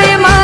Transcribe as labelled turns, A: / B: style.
A: benim